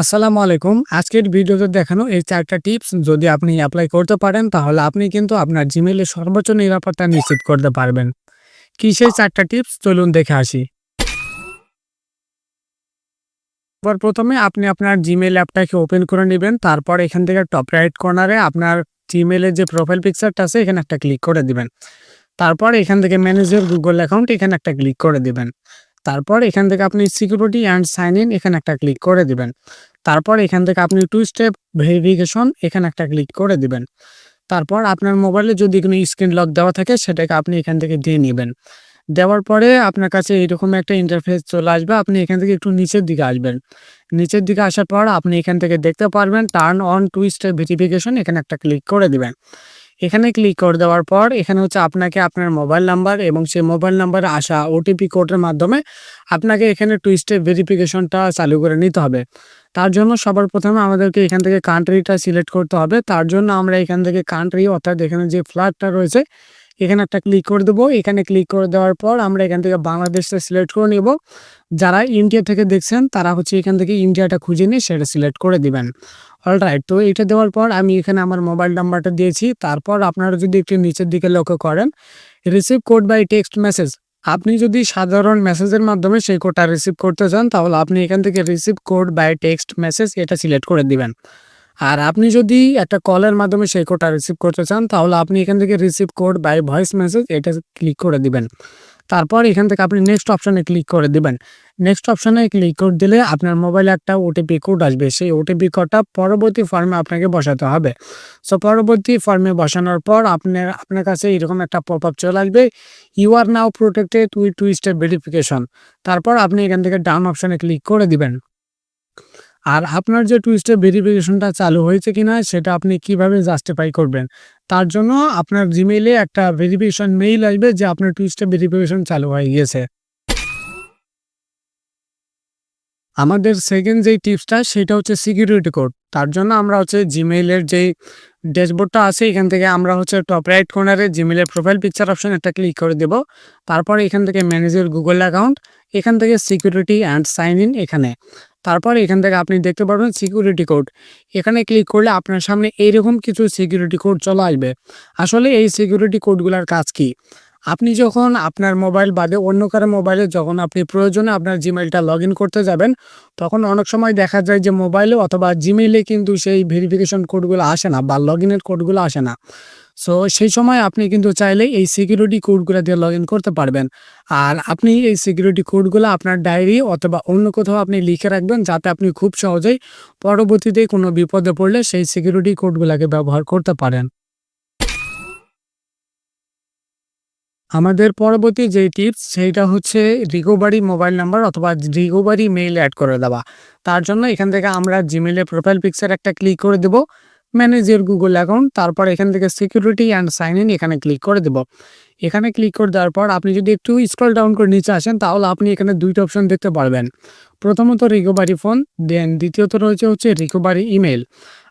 আসসালামু আলাইকুম। আজকের ভিডিওতে দেখানো এই চারটা টিপস যদি আপনি অ্যাপ্লাই করতে পারেন, তাহলে আপনি কিন্তু আপনার জিমেইলে সর্বোচ্চ নিরাপত্তা নিশ্চিত করতে পারবেন। কি সেই চারটা টিপস? চলুন দেখে আসি। এবার প্রথমে আপনি আপনার জিমেল অ্যাপটাকে ওপেন করে নেবেন, তারপর এখান থেকে টপ রাইট কর্নারে আপনার জিমেলের যে প্রোফাইল পিকচারটা আছে, এখানে একটা ক্লিক করে দিবেন। তারপর এখান থেকে ম্যানেজার গুগল অ্যাকাউন্ট এখানে একটা ক্লিক করে দিবেন। তারপর এখান থেকে আপনি সিকিউরিটি অ্যান্ড সাইন ইন এখানে একটা ক্লিক করে দিবেন। তারপর এখান থেকে আপনি টু স্টেপ ভেরিফিকেশন এখানে একটা ক্লিক করে দিবেন। তারপর আপনার মোবাইলে যদি কোনো স্ক্রিন লক দেওয়া থাকে, সেটাকে আপনি এখান থেকে দিয়ে নেবেন। দেওয়ার পরে আপনার কাছে এইরকম একটা ইন্টারফেস চলে আসবে, আপনি এখান থেকে একটু নিচের দিকে আসবেন। নিচের দিকে আসার পর আপনি এখান থেকে দেখতে পারবেন turn on two step verification এখানে একটা ক্লিক করে দিবেন। এখানে ক্লিক করে দেওয়ার পর এখানে হচ্ছে আপনাকে আপনার মোবাইল নাম্বার এবং সেই মোবাইল নাম্বার আসা ওটিপি কোডের মাধ্যমে আপনাকে এখানে টু স্টেপ ভেরিফিকেশনটা চালু করে নিতে হবে। তার জন্য সবার প্রথমে আমাদেরকে এখান থেকে কান্ট্রিটা সিলেক্ট করতে হবে। তার জন্য আমরা এখান থেকে কান্ট্রি অর্থাৎ এখানে যে ফ্ল্যাটটা রয়েছে এখানে একটা ক্লিক করে দেবো। এখানে ক্লিক করে দেওয়ার পর আমরা এখান থেকে বাংলাদেশটা সিলেক্ট করে নেব। যারা ইন্ডিয়া থেকে দেখছেন, তারা হচ্ছে এখান থেকে ইন্ডিয়াটা খুঁজে নিয়ে সেটা সিলেক্ট করে দিবেন। অলরাইট তো এটা দেওয়ার পর আমি এখানে আমার মোবাইল নাম্বারটা দিয়েছি। তারপর আপনারা যদি একটু নিচের দিকে লক্ষ্য করেন receive code by text message আপনি যদি সাধারণ মেসেজের মাধ্যমে সেই কোডটা রিসিভ করতে চান, তাহলে আপনি এখান থেকে receive code by text message এটা সিলেক্ট করে দিবেন। আর আপনি যদি একটা কলের মাধ্যমে সেই কোডটা রিসিভ করতে চান, তাহলে আপনি এখান থেকে receive code by voice message এটা ক্লিক করে দিবেন। তারপর এখান থেকে আপনি নেক্সট অপশানে ক্লিক করে দিবেন। নেক্সট অপশানে ক্লিক করে দিলে আপনার মোবাইলে একটা ওটিপি কোড আসবে। সেই ওটিপি কোডটা পরবর্তী ফর্মে আপনাকে বসাতে হবে। সো পরবর্তী ফর্মে বসানোর পর আপনার আপনার কাছে এরকম একটা পপ আপ চলে আসবে। You are now protected with two step verification তারপর আপনি এখান থেকে ডাউন অপশানে ক্লিক করে দিবেন। আর আপনার যে টু স্টেপ ভেরিফিকেশনটা চালু হয়েছে কি না সেটা আপনি কীভাবে জাস্টিফাই করবেন? তার জন্য আপনার জিমেইলে একটা ভেরিফিকেশন মেইল আসবে যে আপনার টু স্টেপ ভেরিফিকেশন চালু হয়ে গিয়েছে। আমাদের সেকেন্ড যেই টিপসটা সেটা হচ্ছে সিকিউরিটি কোড তার জন্য আমরা হচ্ছে জিমেইলের যেই ড্যাশবোর্ডটা আছে, এখান থেকে আমরা হচ্ছে টপ রাইট কর্নারে জিমেইলের প্রোফাইল পিকচার অপশন একটা ক্লিক করে দেব। তারপর এখান থেকে ম্যানেজার গুগল অ্যাকাউন্ট এখান থেকে সিকিউরিটি অ্যান্ড সাইন ইন এখানে। তারপর এখান থেকে আপনি দেখতে পারবেন সিকিউরিটি কোড এখানে ক্লিক করলে আপনার সামনে এইরকম কিছু সিকিউরিটি কোড চলে আসবে। আসলে এই সিকিউরিটি কোডগুলোর কাজ কি? আপনি যখন আপনার মোবাইল বাদে অন্য কারও মোবাইলে যখন আপনি প্রয়োজনে আপনার জিমেইলটা লগ করতে যাবেন, তখন অনেক সময় দেখা যায় যে মোবাইলে অথবা জিমেইলে কিন্তু সেই ভেরিফিকেশন কোডগুলো আসে না বা লগ ইনের কোডগুলো আসে না। সো সেই সময় আপনি কিন্তু চাইলে এই সিকিউরিটি কোডগুলো দিয়ে লগ করতে পারবেন। আর আপনি এই সিকিউরিটি কোডগুলো আপনার ডায়েরি অথবা অন্য কোথাও আপনি লিখে রাখবেন যাতে আপনি খুব সহজেই পরবর্তীতে কোনো বিপদে পড়লে সেই সিকিউরিটি কোডগুলোকে ব্যবহার করতে পারেন। আমাদের পরবর্তী যে টিপস সেইটা হচ্ছে রিকোভারি মোবাইল নাম্বার অথবা রিকোভারি মেইল অ্যাড করে দেওয়া। তার জন্য এখান থেকে আমরা জিমেলে প্রোফাইল পিকচার একটা ক্লিক করে দেব ম্যানেজ ইউর গুগল অ্যাকাউন্ট তারপর এখান থেকে সিকিউরিটি অ্যান্ড সাইন ইন এখানে ক্লিক করে দেব। এখানে ক্লিক করে দেওয়ার পর আপনি যদি একটু স্ক্রল ডাউন করে নিচে আসেন, তাহলে আপনি এখানে দুইটা অপশন দেখতে পারবেন। প্রথমত রিকোভারি ফোন দেন দ্বিতীয়ত রয়েছে হচ্ছে রিকোভারি ইমেল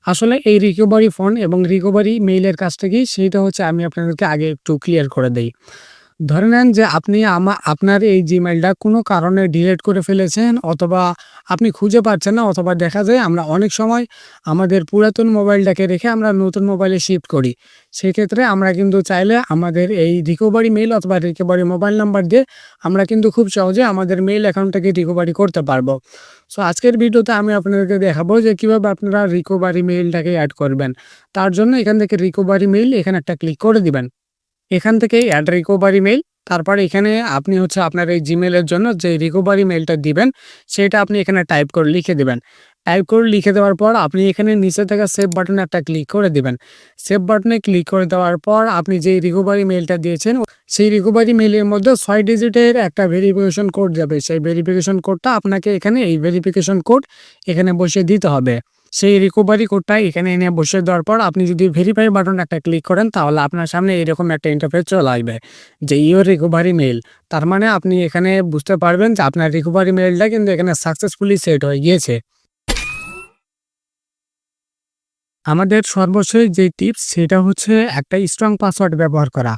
আসলে এই রিকোভারি ফোন এবং রিকোভারি মেইলের কাজটা কি? সেইটা হচ্ছে আমি আপনাদেরকে আগে একটু ক্লিয়ার করে দেই। ধরে নেন যে আপনি আমা, আপনার এই জিমেলটা কোনো কারণে ডিলিট করে ফেলেছেন অথবা আপনি খুঁজে পাচ্ছেন না অথবা দেখা যায় আমরা অনেক সময় আমাদের পুরাতন মোবাইলটাকে রেখে আমরা নতুন মোবাইলে শিফট করি। সেক্ষেত্রে আমরা কিন্তু চাইলে আমাদের এই রিকভারি মেইল অথবা রিকভারি মোবাইল নাম্বার দিয়ে আমরা কিন্তু খুব সহজে আমাদের মেইল অ্যাকাউন্টটাকে রিকভারি করতে পারব। সো আজকের ভিডিওতে আমি আপনাদেরকে দেখাবো যে কীভাবে আপনারা রিকভারি মেইলটাকে অ্যাড করবেন। তার জন্য এখান থেকে রিকভারি মেইল এখানে একটা ক্লিক করে দিবেন। এখান থেকে অ্যাড রিকোভারি মেইল তারপর এখানে আপনি হচ্ছে আপনার এই জিমেলের জন্য যে রিকোভারি মেইলটা দিবেন, সেটা আপনি এখানে টাইপ করে লিখে দিবেন। টাইপ করে লিখে দেওয়ার পর আপনি এখানে নিচে থেকে সেভ বাটনে একটা ক্লিক করে দিবেন। সেভ বাটনে ক্লিক করে দেওয়ার পর আপনি যে রিকোভারি মেইলটা দিয়েছেন, সেই রিকোভারি মেইলের মধ্যে ছয় ডিজিটের একটা ভেরিফিকেশন কোড যাবে। সেই ভেরিফিকেশন কোডটা আপনাকে এখানে এই ভেরিফিকেশন কোড এখানে বসিয়ে দিতে হবে। সেই রিকোভারি কোডটা এখানে এনে বসে দেওয়ার পর আপনি যদি ভেরিফাই বাটন একটা ক্লিক করেন, তাহলে আপনার সামনে এরকম একটা ইন্টারফেস চলে আসবে, যে ইওর রিকোভারি মেল তার মানে আপনি এখানে বুঝতে পারবেন যে আপনার রিকোভারি মেলটা কিন্তু এখানে সাকসেসফুলি সেট হয়ে গিয়েছে। আমাদের সর্বশেষ যে টিপস, সেটা হচ্ছে একটা স্ট্রং পাসওয়ার্ড ব্যবহার করা।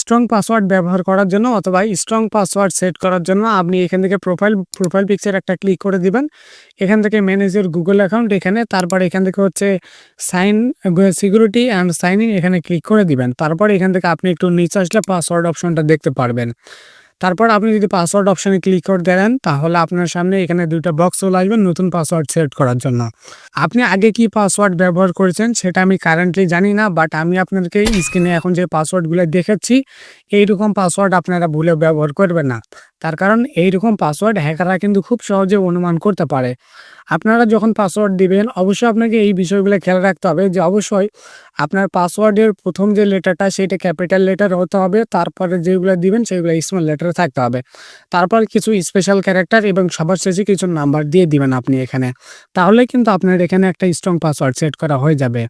স্ট্রং পাসওয়ার্ড ব্যবহার করার জন্য অথবা স্ট্রং পাসওয়ার্ড সেট করার জন্য আপনি এখান থেকে প্রোফাইল প্রোফাইল পিকচার একটা ক্লিক করে দিবেন। এখান থেকে ম্যানেজার গুগল অ্যাকাউন্ট এখানে, তারপর এখান থেকে হচ্ছে sign security and sign in এখানে ক্লিক করে দিবেন। তারপর এখান থেকে আপনি একটু নিচে আসলে পাসওয়ার্ড অপশনটা দেখতে পারবেন। তারপর আপনি যদি পাসওয়ার্ড অপশানে ক্লিক করে দেন, তাহলে আপনার সামনে এখানে দুইটা বক্স চলে আসবে নতুন পাসওয়ার্ড সেট করার জন্য। আপনি আগে কি পাসওয়ার্ড ব্যবহার করেছেন সেটা আমি কারেন্টলি জানি না বাট আমি আপনাদেরকে স্ক্রিনে এখন যে পাসওয়ার্ডগুলো দেখাচ্ছি এইরকম পাসওয়ার্ড আপনারা ভুলে ব্যবহার করবেন না। তার কারণ এইরকম পাসওয়ার্ড হ্যাকাররা কিন্তু খুব সহজে অনুমান করতে পারে। আপনারা যখন পাসওয়ার্ড দিবেন, অবশ্যই আপনাকে এই বিষয়গুলো খেয়াল রাখতে হবে যে অবশ্যই আপনার পাসওয়ার্ডের প্রথম যে লেটারটা, সেটা ক্যাপিটাল লেটার হতে হবে, তারপরে যেগুলো দিবেন, সেগুলো স্মল লেটার থাকতে হবে। তারপর কিছু স্পেশাল ক্যারেক্টার এবং সবার শেষে কিছু নাম্বার দিয়ে দিবেন আপনি এখানে। তাহলে কিন্তু আপনার এখানে একটা স্ট্রং পাসওয়ার্ড সেট করা হয়ে যাবে।